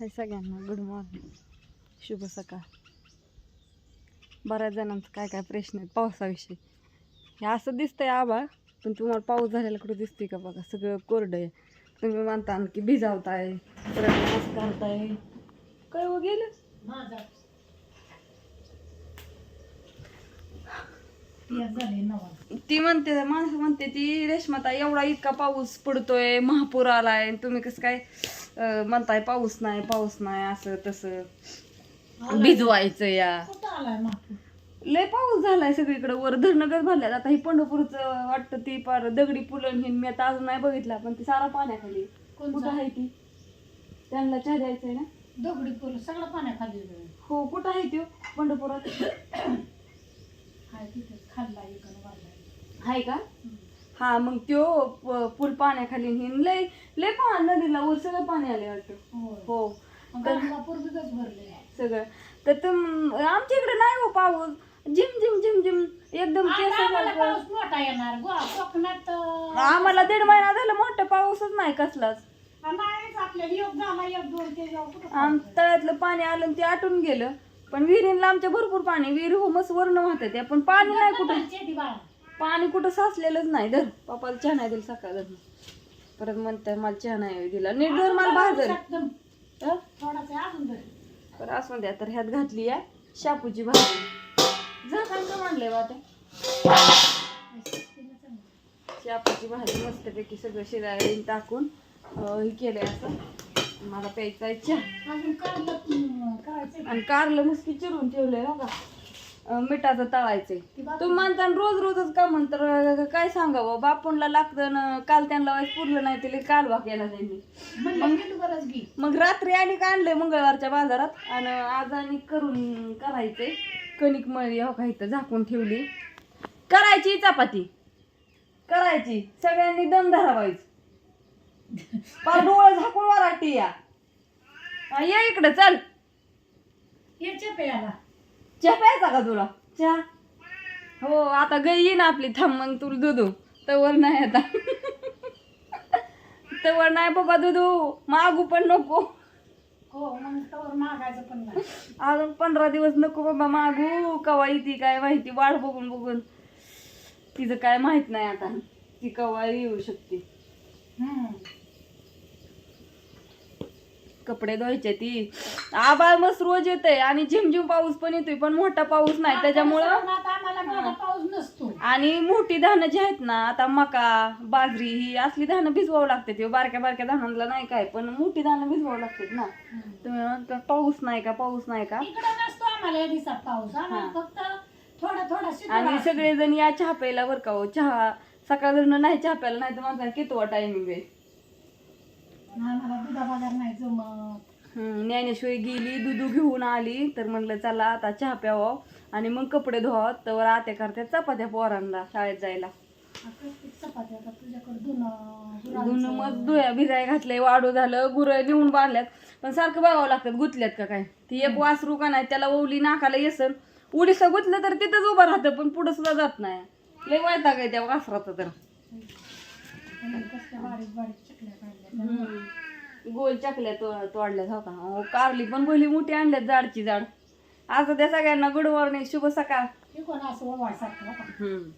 हाय सगळ्यांना good morning शुभ सकाळ. बऱ्याच जणांचं काय काय प्रश्न आहेत पावसाविषयी. हे असं दिसतंय आबा पण तुम्हाला पाऊस झालेला कुठं दिसतोय का बघा? सगळं कोरडं आहे. तुम्ही म्हणता आणखी भिजावताय परत मास्क करताय काय हो गेलं? ती म्हणते माणसं म्हणते ती रेशमाता एवढा इतका पाऊस पडतोय महापूर आलाय तुम्ही कसं काय म्हणताय पाऊस नाही पाऊस नाही असं तसं. भिजवायचं या. लय पाऊस झालाय सगळीकडे. वर धरणगत भरल्यात. आता ही पंढरपूरचं वाटतं ती पार दगडी पुलन हे मी आता अजून नाही बघितला पण ती सारा पाण्याखाली. कुठं आहे ती? त्यांना चहा द्यायचंय ना? दगडी पूल सगळं पाण्याखाली. हो कुठं आहे त्यो? पंढरपुरात? हाय आहे का? हा मग त्यो प- पूल पाण्याखाली हिन लय लय पाणी नदीला वर सगळं पाणी आले वाटतं. हो. सगळं. तर तुम आमच्या इकडे नाही हो पाऊस. झिम झिम झिम झिम एकदम आम्हाला दीड महिना झाला मोठा पाऊसच नाही कसलाच. आम तळ्यातलं पाणी आलं ते आटून गेलं. पण विहिरीला आमच्या भरपूर पाणी विहीर हो मस्त वरण वाहत आहे पण पाणी नाही कुठं. पाणी कुठं साचलेलंच नाही धर. पप्पाला चहा नाही दिला सकाळ परत म्हणताय मला चहा नाही दिला. नीट धर मला हं? धर. बरं असं द्या तर ह्यात घातली आहे. शापूची भाजी. झाकण का म्हणलंय बा ते तिला चांगलं. शापूची भाजी मस्तपैकी सगळं शिरायला टाकून हे केलंय असं. मला प्यायचा आहे चहा आणि कारलं मुसकी चिरून ठेवलंय ना का? अं, मिठाचं तळायचंय. ती म्हणता रोज रोजच का म्हणतर काय सांगावं? बापूंला लागतं ना काल त्यांना वाईस पुरलं नाही तिला कालवा केला त्यांनी मग रात्री आणि आणलंय मंगळवारच्या बाजारात? आणि आज आणि करून करायचंय. कणिक मळी हो का इथं झाकून ठेवली. करायची चपाती. करायची. सगळ्यांनी दम धरावायच. पार डोळं झाकून वराटी या. ये इकडे चल. याच्या पेयाला चहा प्यायचा का तुला? चहा? हो आता गई येईन आपली थांब मग तुला दुधू. तवर नाही आता. तवर नाही बाबा दुधू. मागू पण नको. हो मग तवर मागायचं पण नाही. अजून पंधरा दिवस नको बाबा मागू. कवा येते काय माहिती? वाट बघून बघून. तिचं काय माहीत नाही आता. ती कवा येऊ शकते? हम्म. कपडे धुवायचे ती. आबाळ मस्त रोज येते आणि झिमझिम पाऊस पण येतोय पण मोठा पाऊस नाही त्याच्यामुळं पाऊस नसतो. आणि मोठी धानं जी आहेत ना आता मका बाजरी ही असली धानं भिजवावं लागते ते बारक्या बारक्या धानांना नाही काय पण मोठी धानं भिजवावं लागतात ना. तुम्ही म्हणता, पाऊस नाही का पाऊस नाही का? आणि. सगळेजण या चहा प्यायला बरं का हो चहा सकाळ नाही चहा प्यायला नाही तर माझा कितवा टायमिंग आहे. आम्हाला दुधा बाजार नाही जमत. हम्म, ज्ञानेश्वरी गेली दुधू घेऊन आली तर म्हणलं चला आता चहा प्यावं आणि मग कपडे धुवावं तर आत्या करतात चपात्या पोरांना शाळेत जायला. आता ते चपात्या आता तुझ्याकडे धुणं धुणं गुरांचं. मग धुया भिजाय घातलंय वाढू झालं गुरं नेऊन बांधल्यात. पण सारखं बघावं लागतात गुतल्यात का काय? ती एक वासरू का नाही त्याला ओवली नाकाला येसन. उडीसा गुतलं तर तिथंच उभं राहतं पण पुढं सुद्धा जात नाही. लय वैताग आहे त्या वासराचं तर. आणि कसल्या बारीक बारीक चकल्या काढल्या हम्म. गोल चकल्या तो तोडल्यात हो का? कारली पण पहिली मोठी आणल्यात जाडची जाड. असं त्या सगळ्यांना गुड मॉर्निंग शुभ सकाळ. हे कोण असं. हम्म.